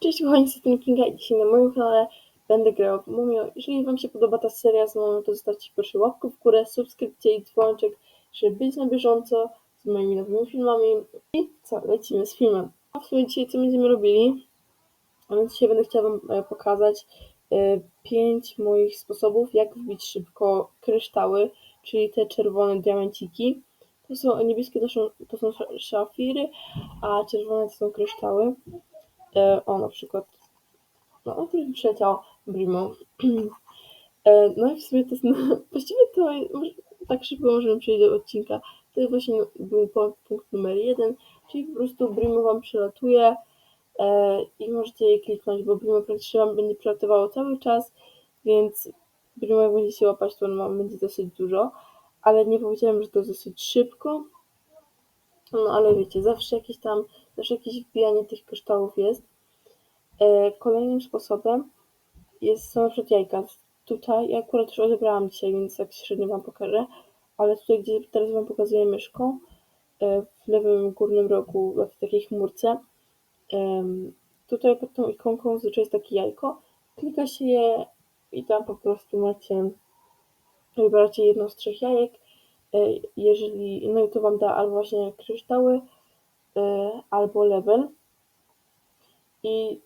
Cześć kochani, jestem Kinga i dzisiaj na moim kanale będę grał w Mumio. Jeżeli wam się podoba ta seria z to zostawcie proszę łapkę w górę, subskrypcję i dzwoneczek, żeby być na bieżąco z moimi nowymi filmami. I co, lecimy z filmem. A w sumie dzisiaj co będziemy robili? A więc dzisiaj będę chciała wam e, pokazać e, pięć moich sposobów, jak wbić szybko kryształy, czyli te czerwone diamenciki. To są niebieskie, to są, to są szafiry, a czerwone to są kryształy. E, o, na przykład, no, o którym przyleciał Brimo. E, no i w sumie to jest, no, właściwie to może, tak szybko możemy przejść do odcinka. To jest właśnie był punkt numer jeden, czyli po prostu Brimo Wam przelatuje e, i możecie je kliknąć, bo Brimo praktycznie Wam będzie przelatowało cały czas, więc Brimo jak będziecie łapać, to on będzie dosyć dużo, ale nie powiedziałem, że to dosyć szybko, no ale wiecie, zawsze jakieś tam, zawsze jakieś wbijanie tych kryształów jest. E, kolejnym sposobem jest, są na jajka. Tutaj, ja akurat już odebrałam dzisiaj, więc tak średnio Wam pokażę, ale tutaj, gdzie teraz Wam pokazuję myszką, e, w lewym górnym rogu, w takiej chmurce, tutaj pod tą ikonką zazwyczaj jest takie jajko, klika się je i tam po prostu macie, wybieracie jedno z trzech jajek, jeżeli, no i to Wam da albo właśnie kryształy, albo level. I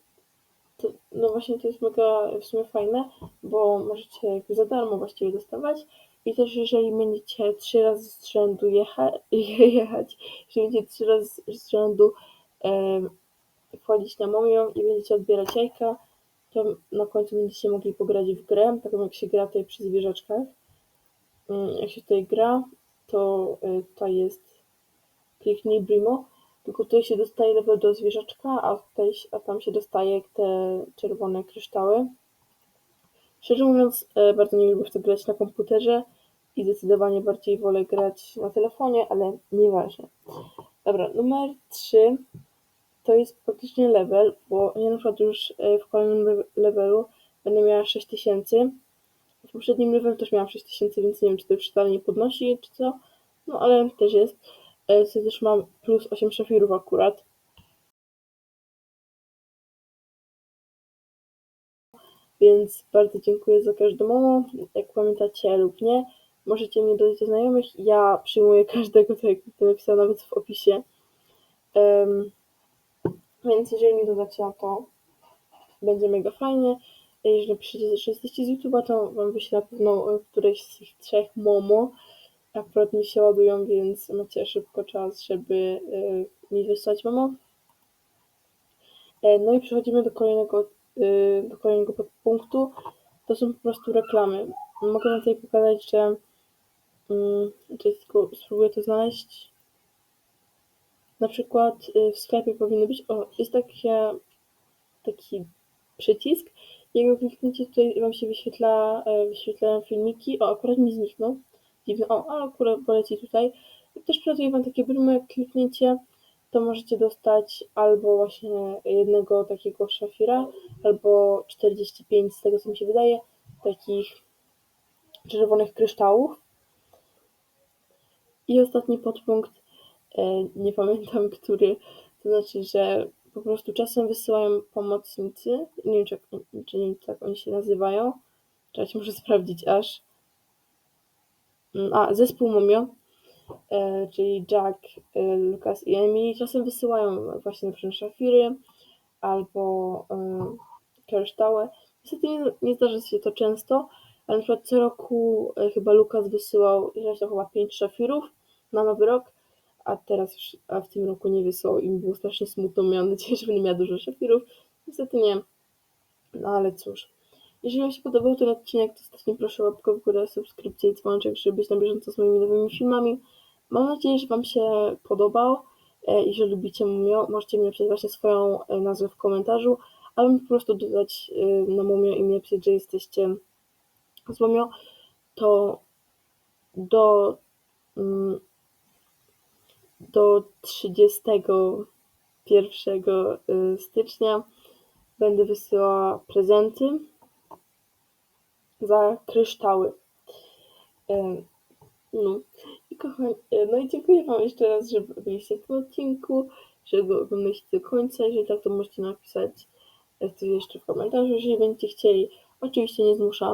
to, no właśnie to jest mega w sumie fajne, bo możecie jakby za darmo właściwie dostawać i też jeżeli będziecie trzy razy z rzędu jecha, jechać, jeżeli będziecie trzy razy z rzędu e, wchodzić na moją i będziecie odbierać jajka, to na końcu będziecie mogli pograć w grę, taką jak się gra tutaj przy zwierzaczkach. Mm, jak się tutaj gra, to e, tutaj jest kliknij Brimo tylko tutaj się dostaje level do zwierzaczka, a, tutaj, a tam się dostaje te czerwone kryształy. Szczerze mówiąc, e, bardzo nie lubię w to grać na komputerze i zdecydowanie bardziej wolę grać na telefonie, ale nieważne. Dobra, numer 3 to jest praktycznie level, bo ja na przykład już e, w kolejnym levelu będę miała 6000. W poprzednim levelu też miałam 6000, więc nie wiem, czy to już nie podnosi, czy co. No ale też jest. Sobie też mam plus 8 szafirów akurat. Więc bardzo dziękuję za każdą Jak pamiętacie lub nie, możecie mnie dodać do znajomych. Ja przyjmuję każdego, tak jak to napisałam nawet w opisie. Um, więc jeżeli mi dodacie, to będzie mega fajnie. Że jesteście z YouTube'a, to Wam wyślę pewno któreś z tych trzech Momo akurat mi się ładują, więc macie szybko czas, żeby y, mi wysłać mamo. E, no i przechodzimy do kolejnego, do kolejnego. To są po prostu reklamy. Mogę wam tutaj pokazać, że mm, tylko spróbuję to znaleźć. Na przykład w sklepie powinno być, o, jest takie, taki przycisk, jego kliknięcie tutaj wam się wyświetla, e, wyświetlają filmiki, o akurat mi zniknął, dziwne. O, ale akurat poleci tutaj. Jak też przelatuje Wam takie brymy, jak klikniecie, to możecie dostać albo właśnie jednego takiego szafira, albo 45 z tego co mi się wydaje, takich czerwonych kryształów. I ostatni podpunkt, e, nie pamiętam który, to znaczy, że po prostu czasem wysyłają pomocnicy, nie wiem czy, czy nie wiem, tak oni się nazywają, czekajcie, muszę sprawdzić aż, Mm, a, zespół Mumio, e, czyli Jack, e, Lucas i Emily czasem wysyłają właśnie na przykład szafiry albo e, kryształy. Niestety nie, nie zdarza się to często, ale na przykład co roku chyba Lucas wysyłał ileś chyba 5 szafirów na nowy rok, a teraz już, a w tym roku nie wysłał i mi było strasznie smutno, miałam nadzieję, że będę miała dużo szafirów. Niestety nie, no ale cóż. Jeżeli Wam się podobał ten odcinek, to zostawcie proszę łapkę w górę, subskrypcję i dzwoneczek, żeby być na bieżąco z moimi nowymi filmami. Mam nadzieję, że Wam się podobał e, i że lubicie Mumio. Możecie mi napisać właśnie swoją e, nazwę w komentarzu, albo po prostu dodać e, na Mumio i mi napisać, że jesteście z Mumio. To do, mm, do 31 stycznia będę wysyłała prezenty za kryształy. No i kochani, e, no i dziękuję Wam jeszcze raz, że byliście w tym odcinku, że go oglądaliście do końca. Jeżeli tak, to możecie napisać coś jeszcze w komentarzu, jeżeli będziecie chcieli. Oczywiście nie zmuszam.